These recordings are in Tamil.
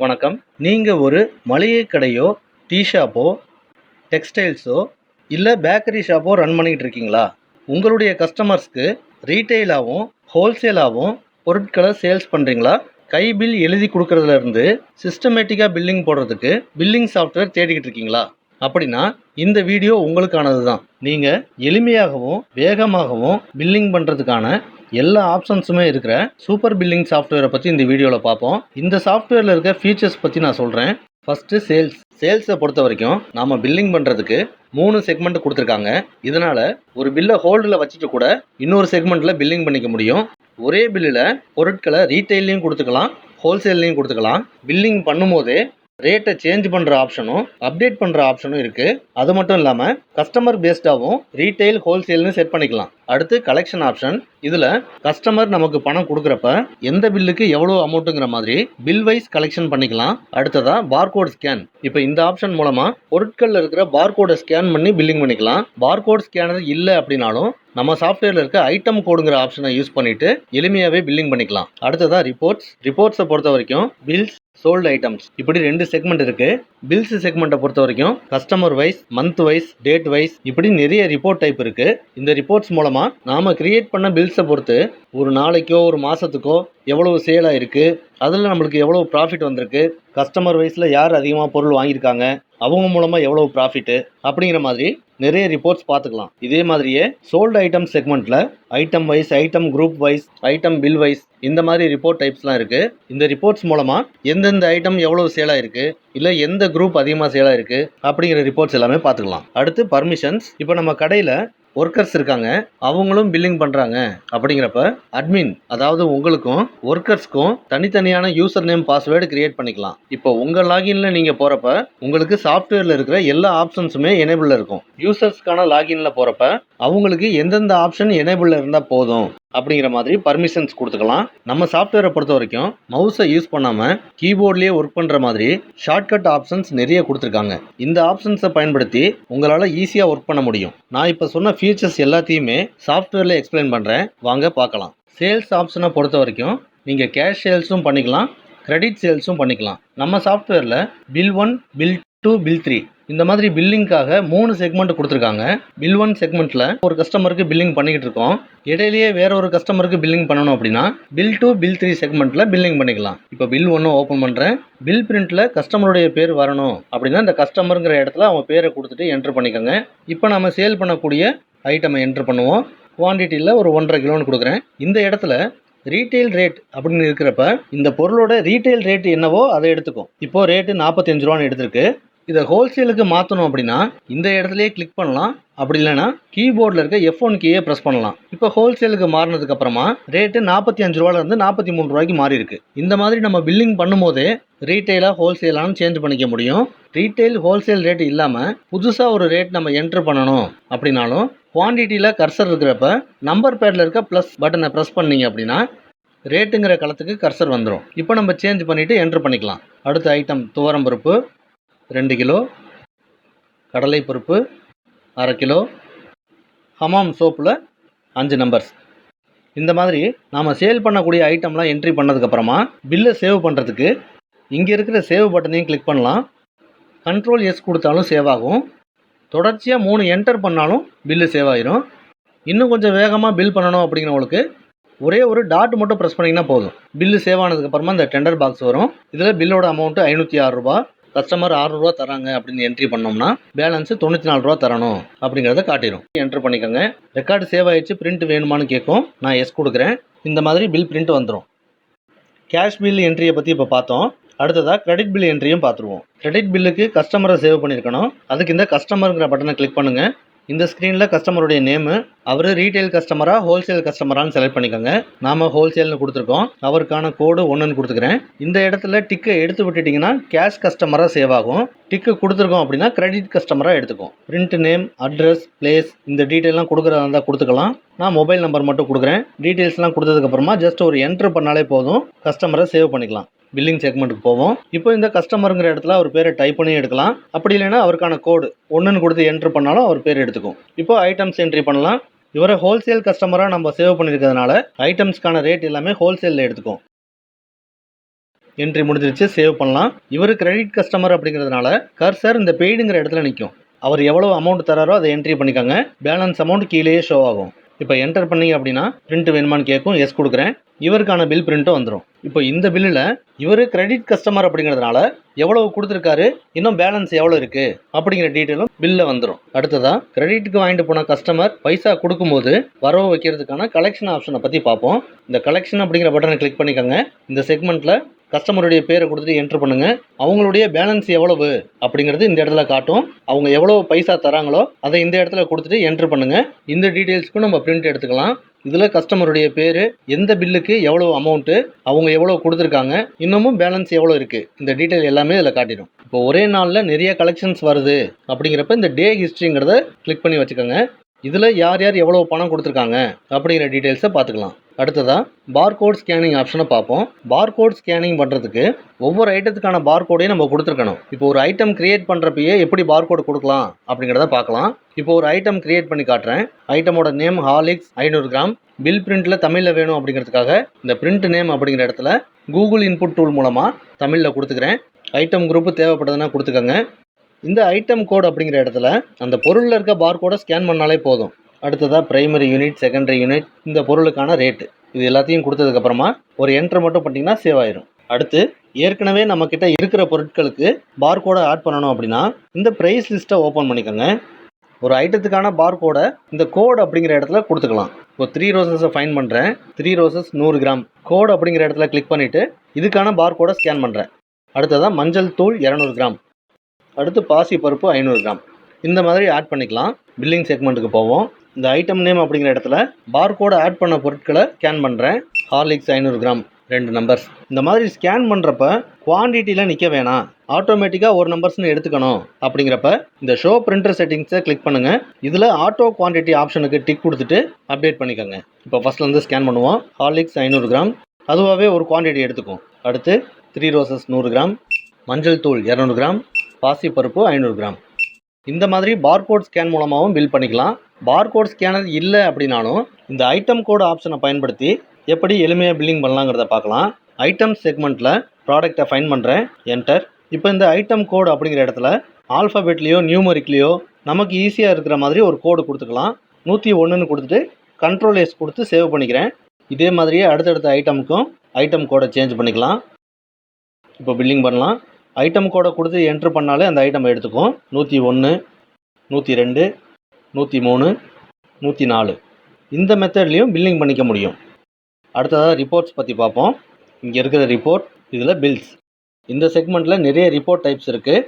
வணக்கம். நீங்கள் ஒரு மளிகை கடையோ டீ ஷாப்போ டெக்ஸ்டைல்ஸோ இல்லை பேக்கரி ஷாப்போ ரன் பண்ணிக்கிட்டு இருக்கீங்களா? உங்களுடைய கஸ்டமர்ஸ்க்கு ரீட்டெயிலாகவும் ஹோல்சேலாகவும் பொருட்களை சேல்ஸ் பண்ணுறீங்களா கை பில் எழுதி கொடுக்கறதுலேருந்து சிஸ்டமேட்டிக்காக பில்லிங் போடுறதுக்கு பில்லிங் சாஃப்ட்வேர் தேடிக்கிட்டு இருக்கீங்களா? அப்படின்னா இந்த வீடியோ உங்களுக்கானது தான் நீங்கள் எளிமையாகவும் வேகமாகவும் பில்லிங் பண்ணுறதுக்கான எல்லா ஆப்ஷன்ஸுமே இருக்கிற சூப்பர் பில்லிங் சாஃப்ட்வேரை பற்றி இந்த வீடியோவில் பார்ப்போம். இந்த சாஃப்ட்வேரில் இருக்க ஃபீச்சர்ஸ் பற்றி நான் சொல்கிறேன் ஃபஸ்ட்டு சேல்ஸ் சேல்ஸை பொறுத்த வரைக்கும் நாம் பில்லிங் பண்ணுறதுக்கு மூணு செக்மெண்ட் கொடுத்துருக்காங்க. இதனால் ஒரு பில்லை ஹோல்டில் வச்சுட்டு கூட இன்னொரு செக்மெண்ட்டில் பில்லிங் பண்ணிக்க முடியும். ஒரே பில்லில் பொருட்களை ரீட்டைல்லையும் கொடுத்துக்கலாம் ஹோல்சேல்லையும் கொடுத்துக்கலாம். பில்லிங் பண்ணும்போதே ரேட்டை சேஞ்ச் பண்ணுற ஆப்ஷனும் அப்டேட் பண்ணுற ஆப்ஷனும் இருக்குது அது மட்டும் இல்லாமல் கஸ்டமர் பேஸ்டாகவும் ரீட்டைல் ஹோல்சேல்னு செட் பண்ணிக்கலாம். அடுத்து கலெக்ஷன் ஆப்ஷன் இதில் கஸ்டமர் நமக்கு பணம் கொடுக்குறப்ப எந்த பில்லுக்கு எவ்வளோ அமௌண்ட்டுங்கிற மாதிரி பில் வைஸ் கலெக்ஷன் பண்ணிக்கலாம். அடுத்ததாக பார்கோட் ஸ்கேன் இப்போ இந்த ஆப்ஷன் மூலமாக பொருட்களில் இருக்கிற பார்கோடை ஸ்கேன் பண்ணி பில்லிங் பண்ணிக்கலாம். பார்கோட் ஸ்கேனர் இல்லை அப்படின்னாலும் நம்ம சாஃப்ட்வேரில் இருக்க ஐட்டம் கோடுங்கிற ஆப்ஷனை யூஸ் பண்ணிட்டு எளிமையாகவே பில்லிங் பண்ணிக்கலாம். அடுத்ததாக ரிப்போர்ட்ஸ் ரிப்போர்ட்ஸை பொறுத்த வரைக்கும் பில்ஸ் சோல்டு ஐட்டம்ஸ் இப்படி ரெண்டு செக்மெண்ட் இருக்கு. பில்ஸ் செக்மெண்ட்டை பொறுத்த வரைக்கும் customer wise month wise date wise இப்படி நிறைய ரிப்போர்ட் டைப் இருக்கு. இந்த ரிப்போர்ட்ஸ் மூலமா நாம கிரியேட் பண்ண பில்ஸை பொறுத்து ஒரு நாளைக்கோ ஒரு மாசத்துக்கோ எவ்வளவு சேல் ஆயிருக்கு அதில் நம்மளுக்கு எவ்வளோ ப்ராஃபிட் வந்திருக்கு கஸ்டமர் வைஸில் யார் அதிகமாக பொருள் வாங்கியிருக்காங்க அவங்க மூலமாக எவ்வளோ ப்ராஃபிட்டு அப்படிங்கிற மாதிரி நிறைய ரிப்போர்ட்ஸ் பார்த்துக்கலாம். இதே மாதிரியே சோல்டு ஐட்டம் செக்மெண்ட்டில் item wise item group wise item bill wise இந்த மாதிரி ரிப்போர்ட் டைப்ஸ்லாம் இருக்குது இந்த ரிப்போர்ட்ஸ் மூலமாக எந்தெந்த ஐட்டம் எவ்வளோ சேல் ஆயிருக்கு இல்லை எந்த குரூப் அதிகமாக சேல் ஆயிருக்கு அப்படிங்கிற ரிப்போர்ட்ஸ் எல்லாமே பார்த்துக்கலாம். அடுத்து பர்மிஷன்ஸ் இப்போ நம்ம கடையில் ஒர்க்கர்ஸ் இருக்காங்க. அவங்களும் பில்லிங் பண்ணுறாங்க அப்படிங்கிறப்ப அட்மின் அதாவது உங்களுக்கும் ஒர்க்கர்ஸ்க்கும் தனித்தனியான யூசர் நேம் பாஸ்வேர்டு கிரியேட் பண்ணிக்கலாம். இப்போ உங்கள் லாகின்ல நீங்கள் போகிறப்ப உங்களுக்கு சாஃப்ட்வேரில் இருக்கிற எல்லா ஆப்ஷன்ஸுமே எனேபிளில் இருக்கும். யூசர்ஸ்க்கான லாகின்ல போகிறப்ப அவங்களுக்கு எந்தெந்த ஆப்ஷன் எனேபிளில் இருந்தால் போதும்? அப்படிங்கிற மாதிரி பர்மிஷன்ஸ் கொடுத்துக்கலாம். நம்ம சாஃப்ட்வேரை பொறுத்த வரைக்கும் மவுஸை யூஸ் பண்ணாமல் கீபோர்ட்லேயே ஒர்க் பண்ணுற மாதிரி ஷார்ட்கட் ஆப்ஷன்ஸ் நிறைய கொடுத்துருக்காங்க. இந்த ஆப்ஷன்ஸை பயன்படுத்தி உங்களால் ஈஸியாக ஒர்க் பண்ண முடியும். நான் இப்போ சொன்ன ஃபீச்சர்ஸ் எல்லாத்தையுமே சாஃப்ட்வேரில் எக்ஸ்பிளைன் பண்ணுறேன் வாங்க பார்க்கலாம். சேல்ஸ் ஆப்ஷனை பொறுத்த வரைக்கும் நீங்கள் கேஷ் சேல்ஸும் பண்ணிக்கலாம் கிரெடிட் சேல்ஸும் பண்ணிக்கலாம். நம்ம சாஃப்ட்வேரில் bill one bill two bill three இந்த மாதிரி பில்லிங்காக மூணு செக்மெண்ட் கொடுத்துருக்காங்க. பில் ஒன் செக்மெண்ட்டில் ஒரு கஸ்டமருக்கு பில்லிங் பண்ணிக்கிட்டு இருக்கோம். இடையிலேயே வேற ஒரு கஸ்டமருக்கு பில்லிங் பண்ணணும் அப்படின்னா பில் டூ பில் த்ரீ செக்மெண்ட்டில் பில்லிங் பண்ணிக்கலாம். இப்போ பில் ஒன்று ஓப்பன் பண்ணுறேன் பில் பிரிண்ட்டில் கஸ்டமருடைய பேர் வரணும் அப்படின்னா இந்த கஸ்டமருங்கிற இடத்துல அவங்க பேரை கொடுத்துட்டு என்ட்ரு பண்ணிக்கோங்க. இப்போ நம்ம சேல் பண்ணக்கூடிய ஐட்டமை என்ட்ரு பண்ணுவோம். குவான்டிட்டியில் ஒரு ஒன்றரை கிலோன்னு கொடுக்குறேன். இந்த இடத்துல ரீட்டைல் ரேட் அப்படின்னு இருக்கிறப்ப இந்த பொருளோட ரீட்டைல் ரேட் என்னவோ அதை எடுத்துக்கும் இப்போ ரேட்டு நாற்பத்தஞ்சு ரூபான்னு எடுத்திருக்கு. இதை ஹோல்சேலுக்கு மாற்றணும் அப்படின்னா இந்த இடத்துலையே கிளிக் பண்ணலாம். அப்படி இல்லைன்னா கீபோர்டில் இருக்க எஃப் ஒன் கீயே ப்ரெஸ் பண்ணலாம். இப்போ ஹோல்சேலுக்கு மாறினதுக்கு அப்புறமா ரேட்டு நாற்பத்தி அஞ்சு ரூபாலேருந்து நாற்பத்தி மூணு ரூபாய்க்கு மாறி இருக்கு. இந்த மாதிரி நம்ம பில்லிங் பண்ணும்போதே ரீட்டைலாக ஹோல்சேலானு சேஞ்ச் பண்ணிக்க முடியும். ரீட்டைல் ஹோல்சேல் ரேட் இல்லாமல் புதுசாக ஒரு ரேட் நம்ம என்ட்ரு பண்ணணும் அப்படின்னாலும் குவான்டிட்டியில் கர்சர் இருக்கிறப்ப நம்பர் பேடில் இருக்க ப்ளஸ் பட்டனை ப்ரெஸ் பண்ணீங்க அப்படின்னா ரேட்டுங்கிற களத்துக்கு கர்சர் வந்துடும் இப்போ நம்ம சேஞ்ச் பண்ணிவிட்டு என்ட்ரு பண்ணிக்கலாம். அடுத்த ஐட்டம் துவரம்பருப்பு ரெண்டு கிலோ. கடலைப்பருப்பு அரை கிலோ. ஹமாம் சோப்பில் அஞ்சு நம்பர்ஸ் இந்த மாதிரி நாம் சேல் பண்ணக்கூடிய ஐட்டம்லாம் என்ட்ரி பண்ணதுக்கப்புறமா பில்லை சேவ் பண்ணுறதுக்கு இங்கே இருக்கிற சேவ் பட்டனையும் கிளிக் பண்ணலாம். கண்ட்ரோல் எஸ் கொடுத்தாலும் சேவ் ஆகும். தொடர்ச்சியாக மூணு என்டர் பண்ணாலும் பில்லு சேவ் ஆயிரும். இன்னும் கொஞ்சம் வேகமாக பில் பண்ணணும் அப்படிங்கிறவங்களுக்கு ஒரே ஒரு டாட் மட்டும் ப்ரெஸ் பண்ணிங்கன்னா போதும். பில்லு சேவ் ஆனதுக்கப்புறமா இந்த டெண்டர் பாக்ஸ் வரும். இதில் பில்லோட அமௌண்ட்டு ஐநூற்றி ஆறுரூபா கஸ்டமர் ஆறுநூறுவா தராங்க அப்படின்னு என்ட்ரி பண்ணோம்னா பேலன்ஸ் தொண்ணூற்றி நாலு ரூபா தரணும் அப்படிங்கிறத காட்டிடும் என்ட்ரு பண்ணிக்கோங்க. ரெக்கார்டு சேவ் ஆயிடுச்சு பிரிண்ட் வேணுமான்னு கேட்கும். நான் எஸ் கொடுக்குறேன். இந்த மாதிரி பில் பிரிண்ட் வந்துடும் கேஷ் பில் என்ட்ரியை பற்றி இப்போ பார்த்தோம். அடுத்ததாக கிரெடிட் பில் என்ட்ரியும் பார்த்துருவோம். கிரெடிட் பில்லுக்கு கஸ்டமரை சேவ் பண்ணியிருக்கணும். அதுக்கு இந்த கஸ்டமருங்கிற பட்டனை கிளிக் பண்ணுங்கள் இந்த ஸ்க்ரீனில் கஸ்டமருடைய நேமு அவர் ரீட்டைல் கஸ்டமரா ஹோல்சேல் கஸ்டமரான்னு செலக்ட் பண்ணிக்கோங்க. நாம ஹோல்சேல்னு கொடுத்துருக்கோம். அவருக்கான கோடு ஒன்றுன்னு கொடுத்துக்கிறேன். இந்த இடத்துல டிக்கை எடுத்து விட்டுட்டிங்கன்னா கேஷ் கஸ்டமராக சேவ் ஆகும். டிக்கு கொடுத்துருக்கோம் அப்படின்னா கிரெடிட் கஸ்டமராக எடுத்துக்கும். பிரிண்ட் நேம் அட்ரஸ் பிளேஸ் இந்த டீட்டெயிலாம் கொடுக்குறதா இருந்தால் கொடுத்துக்கலாம். நான் மொபைல் நம்பர் மட்டும் கொடுக்குறேன். டீட்டெயில்ஸ்லாம் கொடுத்ததுக்கப்புறமா ஜஸ்ட் ஒரு என்ட்ரு பண்ணாலே போதும். கஸ்டமரை சேவ் பண்ணிக்கலாம். பில்லிங் செக்மெண்ட்டுக்கு போவோம். இப்போ இந்த கஸ்டமருங்கிற இடத்துல அவர் பேரை டைப் பண்ணி எடுக்கலாம். அப்படி இல்லைன்னா அவருக்கான கோடு ஒன்றுன்னு கொடுத்து என்ட்ரு பண்ணாலும் அவர் பேர் எடுத்துக்கும். இப்போ ஐட்டம்ஸ் என்ட்ரி பண்ணலாம். இவரை ஹோல்சேல் கஸ்டமராக நம்ம சேவ் பண்ணியிருக்கிறதுனால ஐட்டம்ஸ்க்கான ரேட் எல்லாமே ஹோல்சேலில் எடுத்துக்கும். என்ட்ரி முடிஞ்சிருச்சு சேவ் பண்ணலாம். இவர் கிரெடிட் கஸ்டமர் அப்படிங்கிறதுனால கர்சர் இந்த பெய்டுங்கிற இடத்துல நிற்கும் அவர் எவ்வளோ அமௌண்ட் தராரோ அதை என்ட்ரி பண்ணிக்கோங்க. பேலன்ஸ் அமௌண்ட் கீழேயே ஷோ ஆகும். இப்போ என்டர் பண்ணீங்க அப்படின்னா பிரிண்ட் வேணுமான்னு கேட்கும் எஸ் கொடுக்குறேன். இவருக்கான பில் பிரிண்ட்டும் வந்துடும் இப்போ இந்த பில்லில் இவர் கிரெடிட் கஸ்டமர் அப்படிங்கிறதுனால எவ்வளவு கொடுத்துருக்காரு இன்னும் பேலன்ஸ் எவ்வளோ இருக்குது அப்படிங்கிற டீட்டெயிலும் பில்லில் வந்துடும் அடுத்ததாக கிரெடிட்டுக்கு வாங்கிட்டு போன கஸ்டமர் பைசா கொடுக்கும்போது வரவு வைக்கிறதுக்கான கலெக்ஷன் ஆப்ஷனை பற்றி பார்ப்போம். இந்த கலெக்ஷன் அப்படிங்கிற பட்டனை கிளிக் பண்ணிக்கோங்க. இந்த செக்மெண்ட்டில் கஸ்டமருடைய பேரை கொடுத்துட்டு என்ட்ரு பண்ணுங்க. அவங்களுடைய பேலன்ஸ் எவ்வளவு அப்படிங்கிறது இந்த இடத்துல காட்டும். அவங்க எவ்வளவு பைசா தராங்களோ அதை இந்த இடத்துல கொடுத்துட்டு என்ட்ரு பண்ணுங்க. இந்த டீட்டெயில்ஸ்க்கும் நம்ம பிரிண்ட் எடுத்துக்கலாம். இதில் கஸ்டமருடைய பேர் எந்த பில்லுக்கு எவ்வளோ அமௌண்ட்டு அவங்க எவ்வளோ கொடுத்துருக்காங்க இன்னமும் பேலன்ஸ் எவ்வளோ இருக்குது இந்த டீட்டெயில் எல்லாமே இதில் காட்டிடும். இப்போ ஒரே நாளில் நிறைய கலெக்ஷன்ஸ் வருது அப்படிங்கிறப்ப இந்த டே ஹிஸ்ட்ரிங்கிறத கிளிக் பண்ணி வச்சுக்கோங்க. இதில் யார் யார் எவ்வளோ பணம் கொடுத்துருக்காங்க அப்படிங்கிற டீட்டெயில்ஸை பார்த்துக்கலாம். அடுத்ததாக பார்கோட் ஸ்கேனிங் ஆப்ஷனை பார்ப்போம். பார்கோட் ஸ்கேனிங் பண்ணுறதுக்கு ஒவ்வொரு ஐட்டத்துக்கான பார்கோடையும் நம்ம கொடுத்துருக்கணும். இப்போ ஒரு ஐட்டம் கிரியேட் பண்ணுறப்பயே எப்படி பார்கோடு கொடுக்கலாம் அப்படிங்கிறத பார்க்கலாம். இப்போ ஒரு ஐட்டம் கிரியேட் பண்ணி காட்டுறேன். ஐட்டமோட நேம் ஹாலிக்ஸ் ஐநூறு கிராம். பில் பிரிண்ட்டில் தமிழில் வேணும் அப்படிங்கிறதுக்காக இந்த பிரிண்ட் நேம் அப்படிங்கிற இடத்துல கூகுள் இன்புட் டூல் மூலமாக தமிழில் கொடுத்துக்கிறேன். ஐட்டம் குரூப்பு தேவைப்படுதுன்னா கொடுத்துக்கோங்க. இந்த ஐட்டம் கோட் அப்படிங்கிற இடத்துல அந்த பொருளில் இருக்க பார்கோடை ஸ்கேன் பண்ணாலே போதும். அடுத்ததாக ப்ரைமரி யூனிட் செகண்டரி யூனிட் இந்த பொருளுக்கான ரேட்டு இது எல்லாத்தையும் கொடுத்ததுக்கப்புறமா ஒரு என்ட்ரு மட்டும் பண்ணிங்கன்னா சேவ் ஆயிரும். அடுத்து ஏற்கனவே நம்மக்கிட்ட இருக்கிற பொருட்களுக்கு பார்கோடை ஆட் பண்ணணும் அப்படின்னா இந்த ப்ரைஸ் லிஸ்ட்டை ஓப்பன் பண்ணிக்கோங்க. ஒரு ஐட்டத்துக்கான பார்கோடை இந்த கோட் அப்படிங்கிற இடத்துல கொடுத்துக்கலாம். இப்போ த்ரீ ரோசஸை ஃபைன் பண்ணுறேன் த்ரீ ரோசஸ் நூறு கிராம் கோட் அப்படிங்கிற இடத்துல கிளிக் பண்ணிவிட்டு இதுக்கான பார்கோடை ஸ்கேன் பண்ணுறேன் அடுத்ததாக மஞ்சள் தூள் இரநூறு கிராம் அடுத்து பாசி பருப்பு ஐநூறு கிராம் இந்த மாதிரி ஆட் பண்ணிக்கலாம். பில்லிங் செக்மெண்ட்டுக்கு போவோம். இந்த ஐட்டம் நேம் அப்படிங்கிற இடத்துல பார்கோடை ஆட் பண்ண பொருட்களை ஸ்கேன் பண்ணுறேன் ஹார்லிக்ஸ் ஐநூறு கிராம் ரெண்டு நம்பர்ஸ் இந்த மாதிரி ஸ்கேன் பண்ணுறப்ப குவான்டிட்டியில் நிற்க வேணாம். ஆட்டோமேட்டிக்காக ஒரு நம்பர்ஸ்னு எடுத்துக்கணும். அப்படிங்கிறப்ப இந்த ஷோ பிரிண்டர் செட்டிங்ஸை கிளிக் பண்ணுங்கள் இதில் ஆட்டோ குவான்டிட்டி ஆப்ஷனுக்கு டிக் கொடுத்துட்டு அப்டேட் பண்ணிக்கோங்க. இப்போ ஃபஸ்ட்லேருந்து ஸ்கேன் பண்ணுவோம். ஹார்லிக்ஸ் ஐநூறு கிராம். அதுவாகவே ஒரு குவான்டிட்டி எடுத்துக்கும். அடுத்து த்ரீ ரோசஸ் நூறு கிராம். மஞ்சள் தூள் இரநூறு கிராம். பாசிப்பருப்பு ஐநூறு கிராம். இந்த மாதிரி பார்கோட் ஸ்கேன் மூலமாகவும் பில் பண்ணிக்கலாம். பார்கோட் ஸ்கேனர் இல்லை அப்படின்னாலும் இந்த ஐட்டம் கோட் ஆப்ஷனை பயன்படுத்தி எப்படி எளிமையாக பில்லிங் பண்ணலாங்கிறத பார்க்கலாம். ஐட்டம் செக்மெண்ட்டில் ப்ராடக்டை ஃபைன் பண்ணுறேன் என்டர் இப்போ இந்த ஐட்டம் கோடு அப்படிங்கிற இடத்துல ஆல்ஃபபெட்லேயோ நியூமரிக்லேயோ நமக்கு ஈஸியாக இருக்கிற மாதிரி ஒரு கோடு கொடுத்துக்கலாம். நூற்றி ஒன்றுன்னு கொடுத்துட்டு கண்ட்ரோல் எஸ் கொடுத்து சேவ் பண்ணிக்கிறேன். இதே மாதிரியே அடுத்தடுத்த ஐட்டமுக்கும் ஐட்டம் கோடை சேஞ்ச் பண்ணிக்கலாம். இப்போ பில்லிங் பண்ணலாம். ஐட்டம் கோடை கொடுத்து என்ட்ரு பண்ணாலே அந்த ஐட்டம் எடுத்துக்கும் நூற்றி ஒன்று நூற்றி ரெண்டு நூற்றி மூணு நூற்றி நாலு. இந்த மெத்தட்லேயும் பில்லிங் பண்ணிக்க முடியும். அடுத்ததாக ரிப்போர்ட்ஸ் பற்றி பார்ப்போம். இங்கே இருக்கிற ரிப்போர்ட் இதில் பில்ஸ் இந்த செக்மெண்ட்டில் நிறைய ரிப்போர்ட் டைப்ஸ் இருக்குது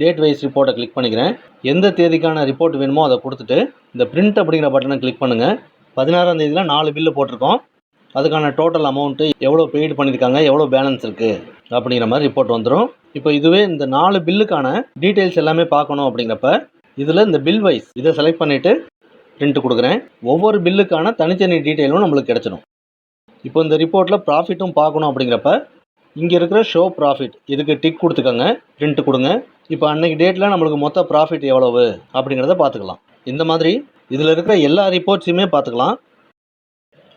டேட் வைஸ் ரிப்போர்ட்டை கிளிக் பண்ணிக்கிறேன். எந்த தேதிக்கான ரிப்போர்ட் வேணுமோ அதை கொடுத்துட்டு இந்த பிரிண்ட் அப்படிங்கிற பட்டனை கிளிக் பண்ணுங்கள் பதினாறாம் தேதியில் நாலு பில்லு போட்டிருக்கோம். அதுக்கான டோட்டல் அமௌண்ட்டு எவ்வளோ பெய்டு பண்ணியிருக்காங்க எவ்வளோ பேலன்ஸ் இருக்குது அப்படிங்கிற மாதிரி ரிப்போர்ட் வந்துடும் இப்போ இதுவே இந்த நாலு பில்லுக்கான டீட்டெயில்ஸ் எல்லாமே பார்க்கணும் அப்படிங்கிறப்ப இதில் இந்த பில் வைஸ் இதை செலக்ட் பண்ணிவிட்டு பிரிண்ட் கொடுக்குறேன். ஒவ்வொரு பில்லுக்கான தனித்தனி டீட்டெயிலும் நம்மளுக்கு கிடச்சிடும். இப்போ இந்த ரிப்போர்ட்டில் ப்ராஃபிட்டும் பார்க்கணும் அப்படிங்கிறப்ப இங்கே இருக்கிற ஷோ ப்ராஃபிட் இதுக்கு டிக் கொடுத்துக்கோங்க பிரிண்ட் கொடுங்க. இப்போ அன்னைக்கு டேட்டில் நம்மளுக்கு மொத்த ப்ராஃபிட் எவ்வளவு அப்படிங்கிறத பார்த்துக்கலாம். இந்த மாதிரி இதில் இருக்கிற எல்லா ரிப்போர்ட்ஸையுமே பார்த்துக்கலாம்.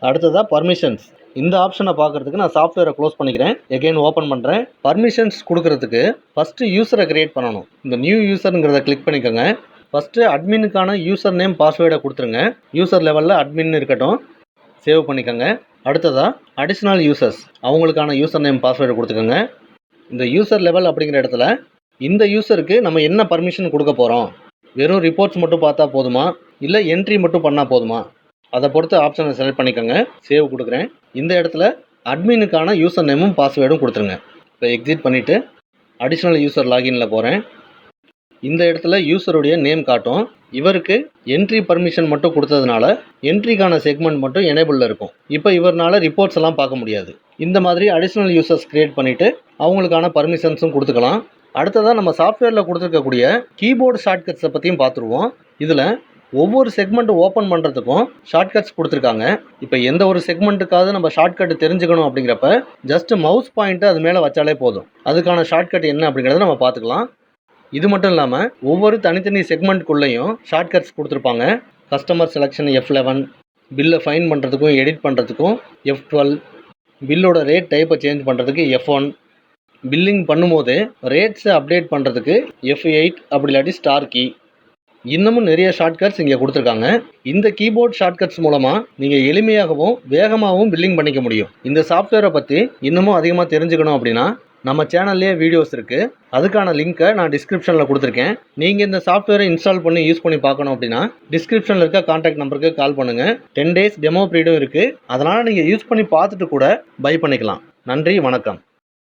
அடுத்ததாக பர்மிஷன்ஸ் இந்த ஆப்ஷனை பார்க்குறதுக்கு நான் சாஃப்ட்வேரை க்ளோஸ் பண்ணிக்கிறேன். எகைன் ஓப்பன் பண்ணுறேன் பர்மிஷன்ஸ் கொடுக்கறதுக்கு ஃபஸ்ட்டு யூஸரை கிரியேட் பண்ணணும். இந்த நியூ யூசருங்கிறத கிளிக் பண்ணிக்கோங்க. ஃபஸ்ட்டு அட்மினுக்கான யூசர் நேம் பாஸ்வேர்டை கொடுத்துருங்க. யூசர் லெவலில் அட்மின் இருக்கட்டும். சேவ் பண்ணிக்கோங்க. அடுத்ததாக அடிஷ்னல் யூசர்ஸ் அவங்களுக்கான யூசர் நேம் பாஸ்வேர்டு கொடுத்துக்கோங்க. இந்த யூசர் லெவல் அப்படிங்கிற இடத்துல இந்த யூசருக்கு நம்ம என்ன பர்மிஷன் கொடுக்க போகிறோம் வெறும் ரிப்போர்ட்ஸ் மட்டும் பார்த்தா போதுமா? இல்லை என்ட்ரி மட்டும் பண்ணால் போதுமா? அதை பொறுத்து ஆப்ஷனை செலக்ட் பண்ணிக்கோங்க. சேவ் கொடுக்குறேன். இந்த இடத்துல அட்மினுக்கான யூசர் நேமும் பாஸ்வேர்டும் கொடுத்துருங்க. இப்போ எக்ஸிட் பண்ணிவிட்டு அடிஷ்னல் யூசர் லாகின்ல போகிறேன் இந்த இடத்துல யூசருடைய நேம் காட்டும். இவருக்கு என்ட்ரி பர்மிஷன் மட்டும் கொடுத்ததுனால என்ட்ரிக்கான செக்மெண்ட் மட்டும் எனேபிளில் இருக்கும். இப்போ இவர்னால ரிப்போர்ட்ஸ் எல்லாம் பார்க்க முடியாது. இந்த மாதிரி அடிஷ்னல் யூசர்ஸ் கிரியேட் பண்ணிவிட்டு அவங்களுக்கான பர்மிஷன்ஸும் கொடுத்துக்கலாம். அடுத்ததாக நம்ம சாஃப்ட்வேரில் கொடுத்துருக்கக்கூடிய கீபோர்டு ஷார்ட்கட்ஸை பற்றியும் பார்த்துருவோம். இதில் ஒவ்வொரு செக்மெண்ட்டு ஓப்பன் பண்ணுறதுக்கும் ஷார்ட்கட்ஸ் கொடுத்துருக்காங்க. இப்போ எந்த ஒரு செக்மெண்ட்டுக்காவது நம்ம ஷார்ட்கட் தெரிஞ்சுக்கணும் அப்படிங்கிறப்ப ஜஸ்ட் மவுஸ் பாயிண்ட்டு அது மேலே வச்சாலே போதும். அதுக்கான ஷார்ட்கட் என்ன அப்படிங்கிறத நம்ம பார்த்துக்கலாம். இது மட்டும் இல்லாமல் ஒவ்வொரு தனித்தனி செக்மெண்ட்குள்ளேயும் ஷார்ட்கட்ஸ் கொடுத்துருப்பாங்க. கஸ்டமர் செலெக்ஷன் எஃப் லெவன் பில்லை ஃபைன் பண்ணுறதுக்கும் எடிட் பண்ணுறதுக்கும் எஃப் டுவெல் பில்லோட ரேட் டைப்பை சேஞ்ச் பண்ணுறதுக்கு எஃப் ஒன் பில்லிங் பண்ணும்போது ரேட்ஸை அப்டேட் பண்ணுறதுக்கு எஃப் எயிட் அப்படி இல்லாட்டி ஸ்டார் கீ இன்னமும் நிறைய ஷார்ட்கட்ஸ் இங்கே கொடுத்துருக்காங்க. இந்த கீபோர்ட் ஷார்ட்கட்ஸ் மூலமாக நீங்கள் எளிமையாகவும் வேகமாகவும் பில்லிங் பண்ணிக்க முடியும். இந்த சாஃப்ட்வேரை பற்றி இன்னமும் அதிகமாக தெரிஞ்சுக்கணும் அப்படின்னா நம்ம சேனல்லே வீடியோஸ் இருக்குது அதுக்கான லிங்க்கை நான் டிஸ்கிரிப்ஷனில் கொடுத்துருக்கேன். நீங்கள் இந்த சாஃப்ட்வேரை இன்ஸ்டால் பண்ணி யூஸ் பண்ணி பார்க்கணும் அப்படின்னா டிஸ்கிரிப்ஷனில் இருக்க காண்டாக்ட் நம்பருக்கு கால் பண்ணுங்கள் டென் டேஸ் டெமோ பீரியடும் இருக்குது அதனால் நீங்கள் யூஸ் பண்ணி பார்த்துட்டு கூட பை பண்ணிக்கலாம். நன்றி வணக்கம்.